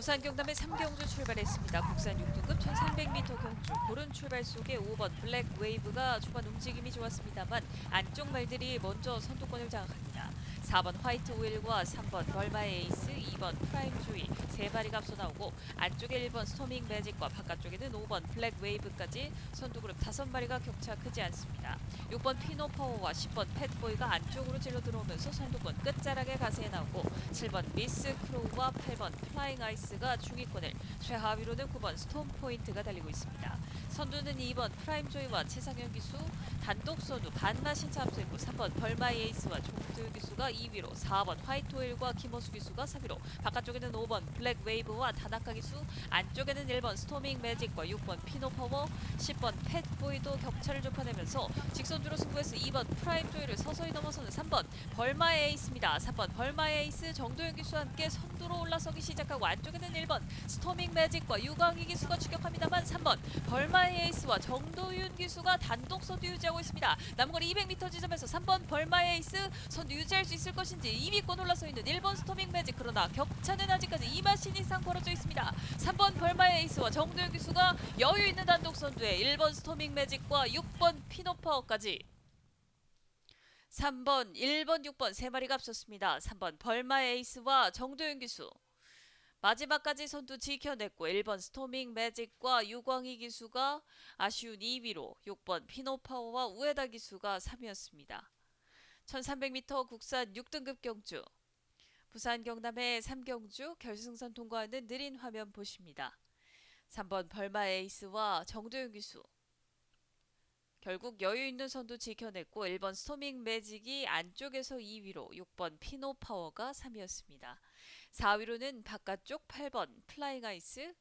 부산 경남의 3경주 출발했습니다. 국산 6등급 1300m 경주 고른 출발 속에 5번 블랙 웨이브가 초반 움직임이 좋았습니다만 안쪽 말들이 먼저 선두권을 장악합니다. 4번 화이트 오일과 3번 벌마의 에이스, 2번 프라임 조이 세 마리가 앞서 나오고 안쪽에 1번 스토밍 매직과 바깥쪽에는 5번 블랙 웨이브까지 선두 그룹 5마리가 격차 크지 않습니다. 6번 피노 파워와 10번 팻보이가 안쪽으로 찔러 들어오면서 선두권 끝자락에 가세해 나오고 7번 미스 크로우와 8번 플라잉 아이스가 중위권을 최하위로는 9번 스톰 포인트가 달리고 있습니다. 선두는 2번 프라임 조이와 최상현 기수 단독 선두 반나 앞서 있고 3번 벌마이 에이스와 종도유 기수가 2위로 4번 화이트 오일과 김호수 기수가 3위로 바깥쪽에는 5번 블랙 웨이브와 다나카 기수 안쪽에는 1번 스토밍 매직과 6번 피노 파워 10번 팻보이도 격차를 좁혀내면서 직선주로 승부해서 2번 프라임 조이를 서서히 넘어서는 3번 벌마의 에이스입니다. 3번 벌마의 에이스 정도현 기수와 함께 선두로 올라서기 시작하고 안쪽에는 1번 스토밍 매직과 유광희 기수가 추격합니다만 3번 벌마의 에이스와 정도윤 기수가 단독 선두 유지하고 있습니다. 남은 거리 200m 지점에서 3번 벌마의 에이스 선두 유지할 수 있을 것인지 2위권 올라서 있는 1번 스토밍 매직 그러나 격차는 아직까지 2마신 이상 벌어져 있습니다. 3번 벌마의 에이스와 정도윤 기수가 여유 있는 단독 선두에 1번 스토밍 매직과 6번 피노파워까지 3번, 1번, 6번 세 마리가 앞섰습니다. 3번 벌마의 에이스와 정도윤 기수 마지막까지 선두 지켜냈고 1번 스토밍 매직과 유광희 기수가 아쉬운 2위로 6번 피노파워와 우에다 기수가 3위였습니다. 1300m 국산 6등급 경주 부산 경남의 3경주 결승선 통과하는 느린 화면 보십니다. 3번 벌마 에이스와 정도윤 기수 결국 여유 있는 선두 지켜냈고 1번 스토밍 매직이 안쪽에서 2위로 6번 피노 파워가 3위였습니다. 4위로는 바깥쪽 8번 플라잉 아이스,